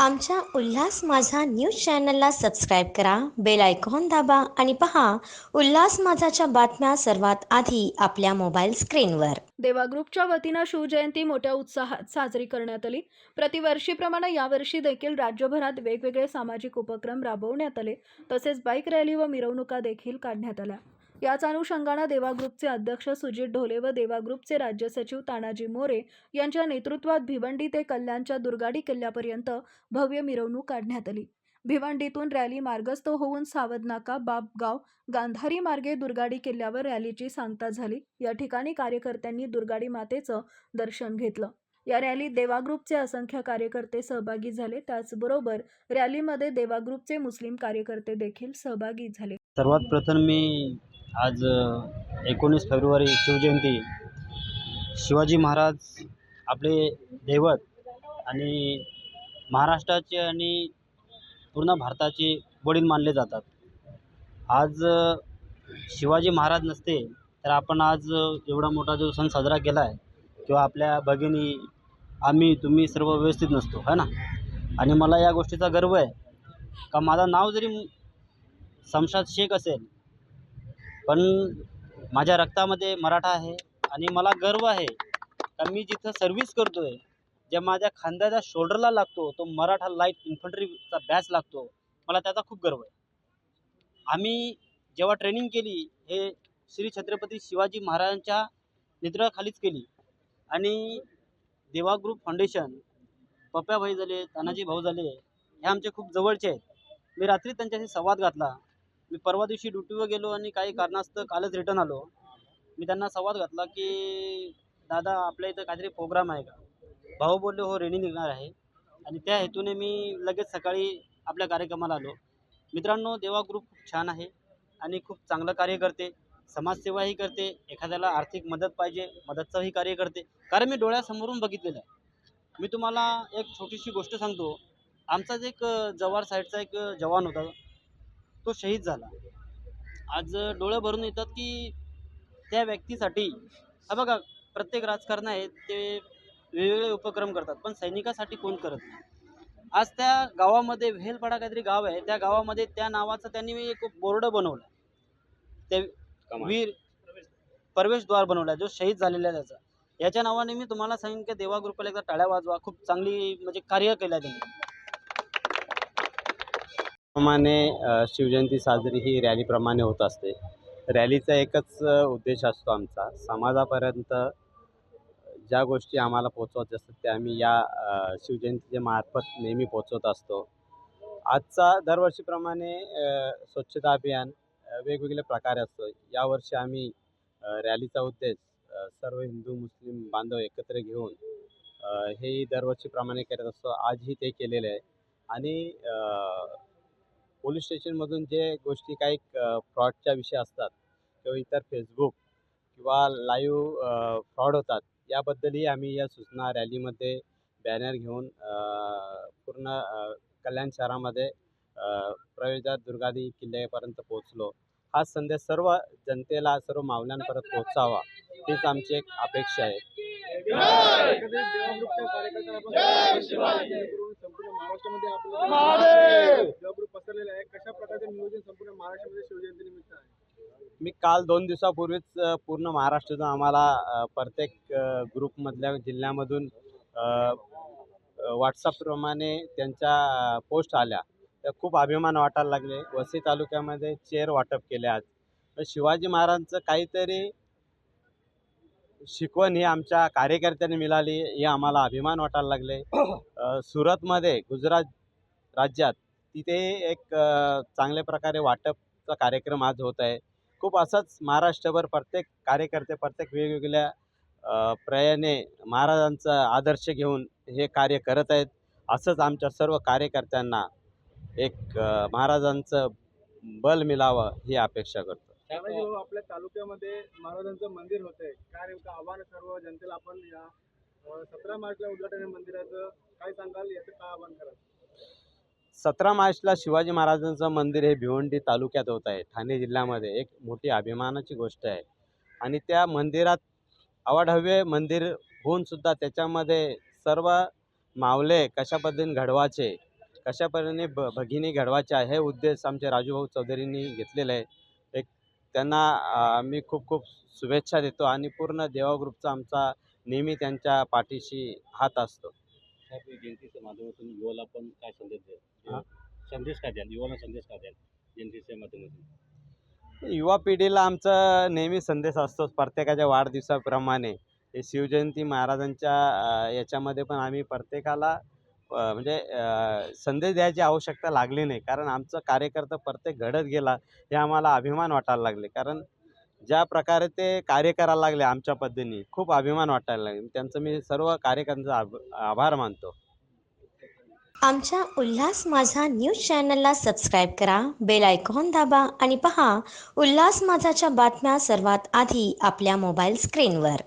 आमच्या उल्हास माझा न्यूज चॅनलला सबस्क्राईब करा बेल आयकॉन दाबा आणि पहा उल्हास माझाच्या बातम्या सर्वात आधी आपल्या मोबाईल स्क्रीनवर. देवा ग्रुपच्या वतीनं शिवजयंती मोठ्या उत्साहात साजरी करण्यात आली. प्रतिवर्षीप्रमाणे यावर्षी देखील राज्यभरात वेगवेगळे सामाजिक उपक्रम राबवण्यात आले. तसेच बाईक रॅली व मिरवणुका देखील काढण्यात आल्या. याच अनुषंगानं देवा ग्रुपचे अध्यक्ष सुजित ढोले व देवा ग्रुपचे राज्य सचिव तानाजी मोरे यांच्या नेतृत्वात भिवंडी ते कल्याणच्या दुर्गाडी किल्ल्यापर्यंत भव्य मिरवणूक काढण्यात आली. भिवंडीतून रॅली मार्गस्थ होऊन सावधनाका बापगाव गांधारी मार्गे दुर्गाडी किल्ल्यावर रॅलीची सांगता झाली. या ठिकाणी कार्यकर्त्यांनी दुर्गाडी मातेचं दर्शन घेतलं. या रॅलीत देवा ग्रुपचे असंख्य कार्यकर्ते सहभागी झाले. त्याचबरोबर रॅलीमध्ये देवा ग्रुपचे मुस्लिम कार्यकर्ते देखील सहभागी झाले. सर्वात प्रथम मी आज एकोणीस फेब्रुवारी शिवजयंती. शिवाजी महाराज आपले दैवत आणि महाराष्ट्राचे आणि पूर्ण भारताचे वडील मानले जातात. आज शिवाजी महाराज नसते तर आपण आज एवढा मोठा जो सण साजरा केला आहे किंवा आपल्या भगिनी आम्ही तुम्ही सर्व व्यवस्थित नसतो है ना? आणि मला या गोष्टीचा गर्व आहे. का माझं नाव जरी शमशाद शेख असेल पण माझ्या रक्तामध्ये मराठा आहे आणि मला गर्व आहे कारण मी जिथं सर्व्हिस करतो आहे ज्या माझ्या खांद्याच्या शोल्डरला लागतो तो मराठा लाइट इन्फंट्रीचा बॅच लागतो मला त्याचा खूप गर्व आहे. आम्ही जेव्हा ट्रेनिंग केली हे श्री छत्रपती शिवाजी महाराजांच्या नेतृत्वाखालीच केली आणि देवा ग्रुप फाउंडेशन पप्प्या भाई झाले तानाजी भाऊ झाले हे आमचे खूप जवळचे आहेत. मी रात्री त्यांच्याशी संवाद घातला. मी परवा दिवशी ड्युटीवर गेलो आणि काही कारणास्तव कालच रिटर्न आलो. मी त्यांना संवाद घातला की दादा आपल्या इथं काहीतरी प्रोग्राम आहे का? भाऊ बोलले हो रेणी निघणार आहे. आणि त्या हेतूने मी लगेच सकाळी आपल्या कार्यक्रमाला आलो. मित्रांनो देवा ग्रुप खूप छान आहे आणि खूप चांगलं कार्य करते. समाजसेवाही करते. एखाद्याला आर्थिक मदत पाहिजे मदतचंही कार्य करते. कारण मी डोळ्यासमोरून बघितलेलं आहे. मी तुम्हाला एक छोटीशी गोष्ट सांगतो. आमचाच एक जव्हार साईडचा एक जवान होता. तो शहीद झाला. आज डोळे भरून येतात की त्या व्यक्तीसाठी हा बघा प्रत्येक राजकारण आहे ते वेगवेगळे उपक्रम करतात पण सैनिकासाठी कोण करत नाही? आज त्या गावामध्ये वेलपाडा काहीतरी गाव आहे त्या गावामध्ये त्या नावाचं त्यांनी एक बोर्ड बनवला. ते वीर प्रवेशद्वार बनवला जो शहीद झालेला आहे त्याचा. याच्या नावाने मी तुम्हाला सांगेन की देवा ग्रुपला एकदा टाळ्या वाजवा खूप चांगली म्हणजे कार्य केलं त्यांनी. प्रमाणे शिवजयंती साजरी ही रॅलीप्रमाणे होत असते. रॅलीचा एकच उद्देश असतो आमचा. समाजापर्यंत ज्या गोष्टी आम्हाला पोचवायच्या असतात त्या आम्ही या शिवजयंतीच्या मार्फत नेहमी पोचवत असतो. आजचा दरवर्षीप्रमाणे स्वच्छता अभियान वेगवेगळ्या वेगवेगळे प्रकारे असतो. यावर्षी आम्ही रॅलीचा उद्देश सर्व हिंदू मुस्लिम बांधव एकत्र घेऊन हे हेही दरवर्षीप्रमाणे करत असतो. आजही ते केलेलं आहे. आणि पोलीस स्टेशनमधून जे गोष्टी काही फ्रॉडच्या विषय असतात किंवा इतर फेसबुक किंवा लाईव्ह फ्रॉड होतात याबद्दलही आम्ही या सूचना रॅलीमध्ये बॅनर घेऊन पूर्ण कल्याण शहरामध्ये अ, प्रवेशद्वार दुर्गादी किल्ल्यापर्यंत पोहोचलो हा संदेश सर्व जनतेला सर्व मावल्यांपर्यंत पोहोचावा हीच आमची एक अपेक्षा आहे महाराष्ट्रामध्ये आपलं आहे. कशा प्रकारचे नियोजन संपूर्ण महाराष्ट्रामध्ये शिवजयंती निमित्त आहे? मी काल दोन दिवसापूर्वीच पूर्ण महाराष्ट्रातून आम्हाला प्रत्येक ग्रुपमधल्या जिल्ह्यामधून व्हॉट्सअपप्रमाणे त्यांच्या पोस्ट आल्या. तर खूप अभिमान वाटायला लागले. वसई तालुक्यामध्ये चेअर वाटप केले आज. तर शिवाजी महाराजांचं काहीतरी शिकवण ही आमच्या कार्यकर्त्यांनी मिळाली हे आम्हाला अभिमान वाटायला लागले. सुरतमध्ये गुजरात राज्यात तिथे एक चांगल्या प्रकारे वाटपचा कार्यक्रम आज होत आहे. खूप असंच महाराष्ट्रभर प्रत्येक कार्यकर्ते प्रत्येक वेगवेगळ्या प्रयाने महाराजांचा आदर्श घेऊन हे कार्य करत आहेत. असंच आमच्या सर्व कार्यकर्त्यांना एक महाराजांचं बल मिळावं ही अपेक्षा करतो. त्यामुळे आपल्या तालुक्यामध्ये महाराजांचं मंदिर होत आहे काय नेमकं आव्हान सर्व जनतेला? आपण या सतरा मार्चला उद्घाटन मंदिराचं काय सांगाल? याचं काय आव्हान कराल? सतरा मार्चला शिवाजी महाराजांचं मंदिर हे भिवंडी तालुक्यात होत आहे. ठाणे जिल्ह्यामध्ये एक मोठी अभिमानाची गोष्ट आहे. आणि त्या मंदिरात अवाढव्य मंदिर होऊन सुद्धा त्याच्यामध्ये सर्व मावले कशा पद्धतीने घडवायचे कशा पद्धतीने ब भगिनी आहे हे उद्देश आमचे राजूभाऊ चौधरींनी घेतलेले आहे. एक त्यांना मी खूप खूप शुभेच्छा देतो आणि पूर्ण देवा ग्रुपचा आमचा नेहमी त्यांच्या पाठीशी हात असतो. जयंतीच्या माध्यमातून युवाला पण काय संदेश हा? द्याल संदेश काय द्याल? युवाला संदेश काय द्याल जयंतीच्या माध्यमातून? युवा पिढीला आमचा नेहमी संदेश असतोच प्रत्येकाच्या वाढदिवसाप्रमाणे. हे शिवजयंती महाराजांच्या याच्यामध्ये पण आम्ही प्रत्येकाला म्हणजे संदेश द्यायची आवश्यकता लागली नाही. कारण आमचं कार्यकर्ता प्रत्येक घडत गेला हे आम्हाला अभिमान वाटायला लागले. कारण ज्या प्रकारे ते कार्य करायला लागले आमच्या पद्धतीने खूप अभिमान वाटायला लागले. त्यांचं मी सर्व कार्यकर्त्यांचा आभ आभार मानतो. आमच्या उल्हास माझा न्यूज चॅनलला सबस्क्राईब करा बेल आयकॉन दाबा आणि पहा उल्हास माझाच्या बातम्या सर्वात आधी आपल्या मोबाईल स्क्रीनवर.